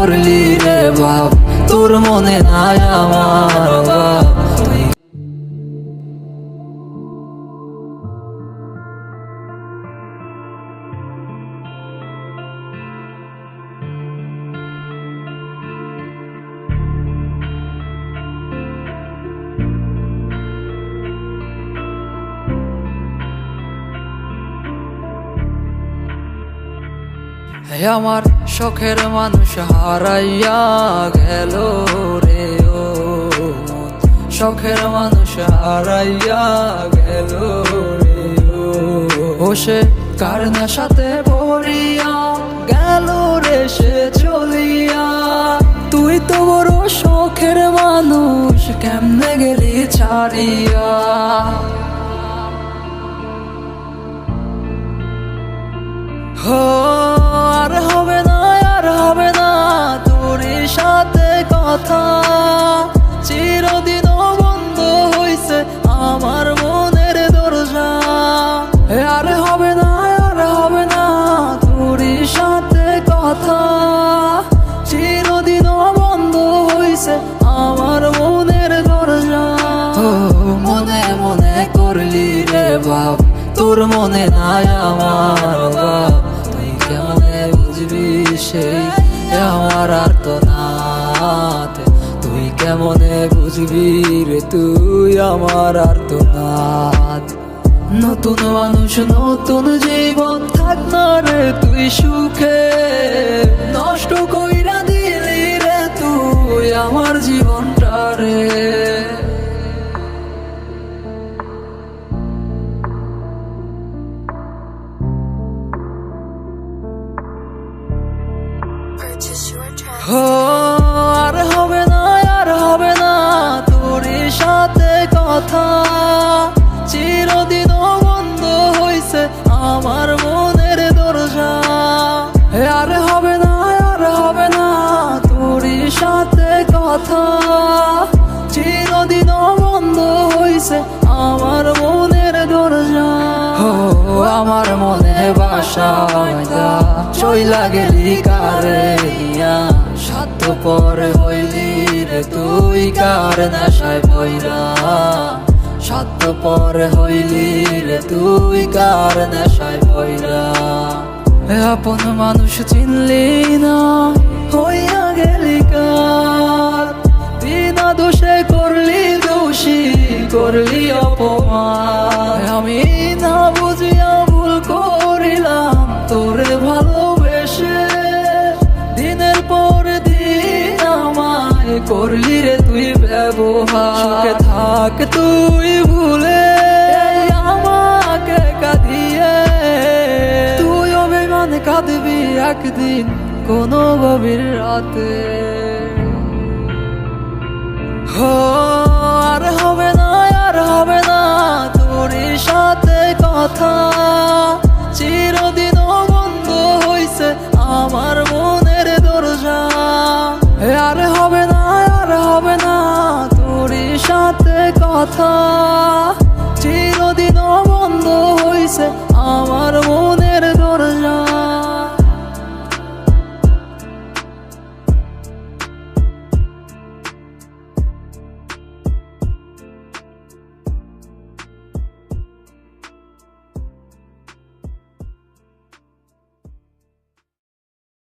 করলি রে বাপ? তোর মনে নাই আমার বাপ আমার শখের মানুষ, হারাইয়া গেল রে ও শখের মানুষ, হারাইয়া গেল রে ও। সে কার সাথে পড়িয়া গেল রে, সে চলিয়া। তুই তো বড় শখের মানুষ, কেমনে গেলি ছাড়িয়া? হো মনে মনে করলি রে বাপ তোর মনে নাই আমার বাপ তুই কেমনে বুঝবি সেই আমার আর তো নাথ তুই কেমনে বুঝবি রে তুই আমার আর তো নতুন মানুষ, নতুন জীবন থাক না রে, তুই সুখে। হো আর হবে না, আর হবে না তোর সাথে কথা। চিরদিন বন্ধ হইছে আমার মনের দরজা। আর হবে না, আর হবে না তোর সাথে কথা। চিরদিন বন্ধ হইছে আমার মনের দরজা। আমার মনে বাসা। চইলা গেলি কারে সাত পরে হইলি রে তুই কার নেশায় বইরা সাত পরে হইলি রে তুই কার নেশায় বইরা আপন মানুষ চিনলি না, হইয়া গেলি কার? বিনা দোষে করলি দোষী, করলি অপমান। আমি করলি রে তুই ব্যবহার। সুখে থাক তুই ভুলে। আমাকে কাঁদিয়ে। তুই অভিমান কাঁদবি একদিন কোনো গভীর রাতে। হো আর হবে না আর হবে না তোর সাথে কথা। চিরদিন বন্ধ হইছে আমার মনের কথা। চিরদিন বন্ধ হয়েছে আমার মন।